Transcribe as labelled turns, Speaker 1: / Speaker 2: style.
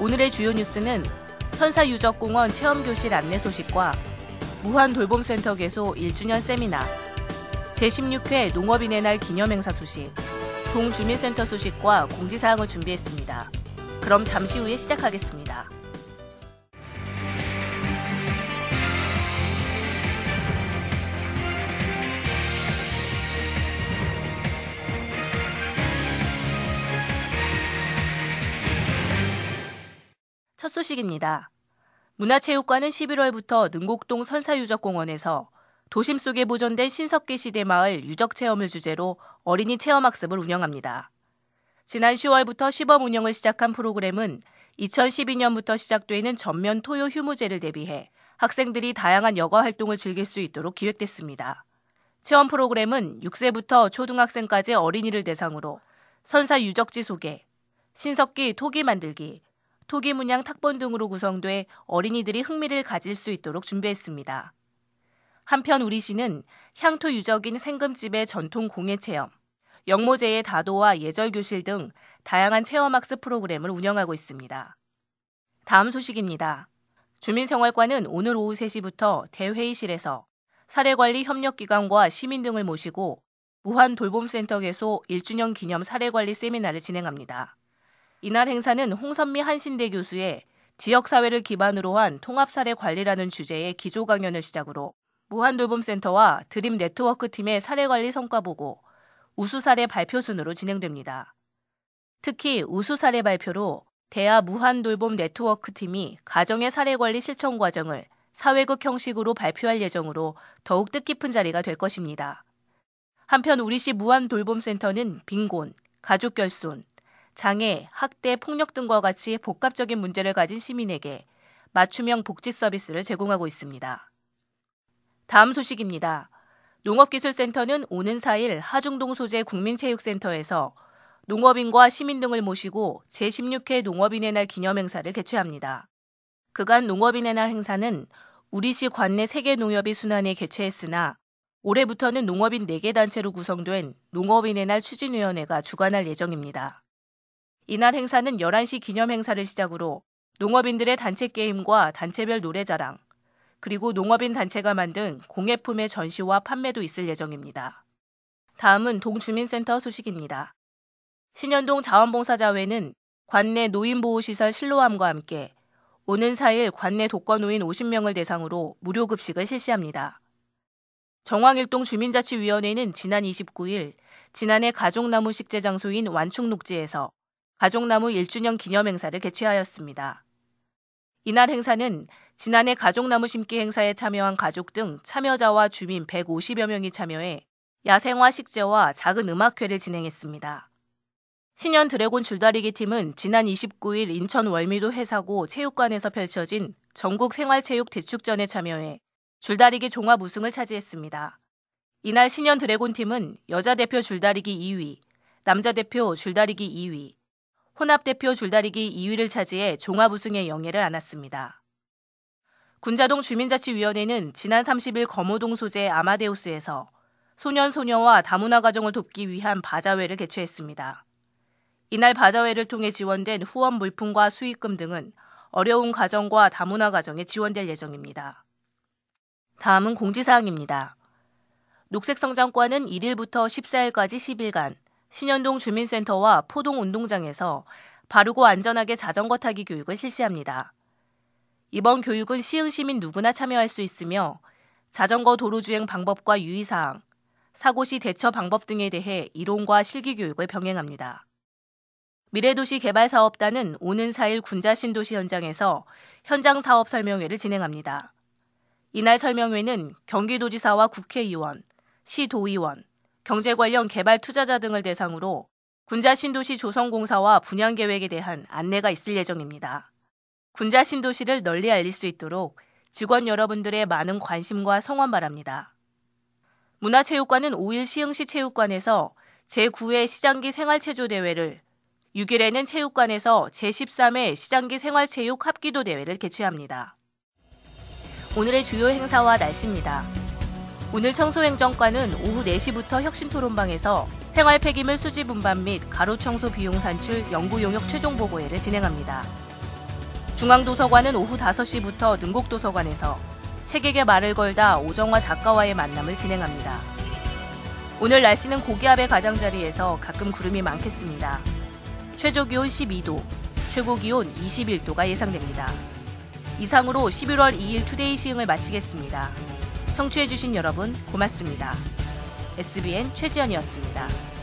Speaker 1: 오늘의 주요 뉴스는 선사유적공원 체험교실 안내 소식과 무한 돌봄센터 개소 1주년 세미나, 제16회 농업인의 날 기념행사 소식, 동주민센터 소식과 공지사항을 준비했습니다. 그럼 잠시 후에 시작하겠습니다. 첫 소식입니다. 문화체육관은 11월부터 능곡동 선사유적공원에서 도심 속에 보존된 신석기 시대 마을 유적 체험을 주제로 어린이 체험 학습을 운영합니다. 지난 10월부터 시범 운영을 시작한 프로그램은 2012년부터 시작되는 전면 토요 휴무제를 대비해 학생들이 다양한 여가 활동을 즐길 수 있도록 기획됐습니다. 체험 프로그램은 6세부터 초등학생까지 어린이를 대상으로 선사 유적지 소개, 신석기 토기 만들기, 토기 문양 탁본 등으로 구성돼 어린이들이 흥미를 가질 수 있도록 준비했습니다. 한편 우리 시는 향토 유적인 생금집의 전통 공예 체험, 영모제의 다도와 예절 교실 등 다양한 체험 학습 프로그램을 운영하고 있습니다. 다음 소식입니다. 주민생활관은 오늘 오후 3시부터 대회의실에서 사례관리 협력기관과 시민 등을 모시고 무한 돌봄센터 개소 1주년 기념 사례관리 세미나를 진행합니다. 이날 행사는 홍선미 한신대 교수의 지역사회를 기반으로 한 통합사례 관리라는 주제의 기조 강연을 시작으로 무한돌봄센터와 드림 네트워크 팀의 사례관리 성과 보고 우수사례 발표 순으로 진행됩니다. 특히 우수사례 발표로 대하 무한돌봄 네트워크 팀이 가정의 사례관리 실천 과정을 사회극 형식으로 발표할 예정으로 더욱 뜻깊은 자리가 될 것입니다. 한편 우리시 무한돌봄센터는 빈곤, 가족결손, 장애, 학대, 폭력 등과 같이 복합적인 문제를 가진 시민에게 맞춤형 복지 서비스를 제공하고 있습니다. 다음 소식입니다. 농업기술센터는 오는 4일 하중동 소재 국민체육센터에서 농업인과 시민 등을 모시고 제16회 농업인의 날 기념행사를 개최합니다. 그간 농업인의 날 행사는 우리시 관내 세계 농협이 순환에 개최했으나 올해부터는 농업인 4개 단체로 구성된 농업인의 날 추진위원회가 주관할 예정입니다. 이날 행사는 11시 기념 행사를 시작으로 농업인들의 단체 게임과 단체별 노래자랑, 그리고 농업인 단체가 만든 공예품의 전시와 판매도 있을 예정입니다. 다음은 동주민센터 소식입니다. 신현동 자원봉사자회는 관내 노인보호시설 실로함과 함께 오는 4일 관내 독거노인 50명을 대상으로 무료급식을 실시합니다. 정황일동 주민자치위원회는 지난 29일 지난해 가족나무 식재 장소인 완충 녹지에서 가족나무 1주년 기념 행사를 개최하였습니다. 이날 행사는 지난해 가족나무 심기 행사에 참여한 가족 등 참여자와 주민 150여 명이 참여해 야생화 식재와 작은 음악회를 진행했습니다. 신현 드래곤 줄다리기 팀은 지난 29일 인천 월미도 해사고 체육관에서 펼쳐진 전국 생활체육 대축전에 참여해 줄다리기 종합 우승을 차지했습니다. 이날 신현 드래곤 팀은 여자 대표 줄다리기 2위, 남자 대표 줄다리기 2위, 혼합대표 줄다리기 2위를 차지해 종합 우승의 영예를 안았습니다. 군자동 주민자치위원회는 지난 30일 거모동 소재 아마데우스에서 소년 소녀와 다문화 가정을 돕기 위한 바자회를 개최했습니다. 이날 바자회를 통해 지원된 후원 물품과 수익금 등은 어려운 가정과 다문화 가정에 지원될 예정입니다. 다음은 공지사항입니다. 녹색성장과는 1일부터 14일까지 10일간 신현동 주민센터와 포동 운동장에서 바르고 안전하게 자전거 타기 교육을 실시합니다. 이번 교육은 시흥 시민 누구나 참여할 수 있으며 자전거 도로 주행 방법과 유의사항, 사고 시 대처 방법 등에 대해 이론과 실기 교육을 병행합니다. 미래도시 개발사업단은 오는 4일 군자 신도시 현장에서 현장 사업 설명회를 진행합니다. 이날 설명회는 경기도지사와 국회의원, 시도의원, 경제 관련 개발 투자자 등을 대상으로 군자 신도시 조성공사와 분양 계획에 대한 안내가 있을 예정입니다. 군자 신도시를 널리 알릴 수 있도록 직원 여러분들의 많은 관심과 성원 바랍니다. 문화체육관은 5일 시흥시 체육관에서 제9회 시장기 생활체조 대회를 6일에는 체육관에서 제13회 시장기 생활체육 합기도 대회를 개최합니다. 오늘의 주요 행사와 날씨입니다. 오늘 청소행정과는 오후 4시부터 혁신토론방에서 생활 폐기물 수지 분반 및 가로 청소 비용 산출 연구 용역 최종 보고회를 진행합니다. 중앙도서관은 오후 5시부터 능곡도서관에서 책에게 말을 걸다 오정화 작가와의 만남을 진행합니다. 오늘 날씨는 고기압의 가장자리에서 가끔 구름이 많겠습니다. 최저 기온 12도, 최고 기온 21도가 예상됩니다. 이상으로 11월 2일 투데이 시흥을 마치겠습니다. 청취해주신 여러분 고맙습니다. SBN 최지연이었습니다.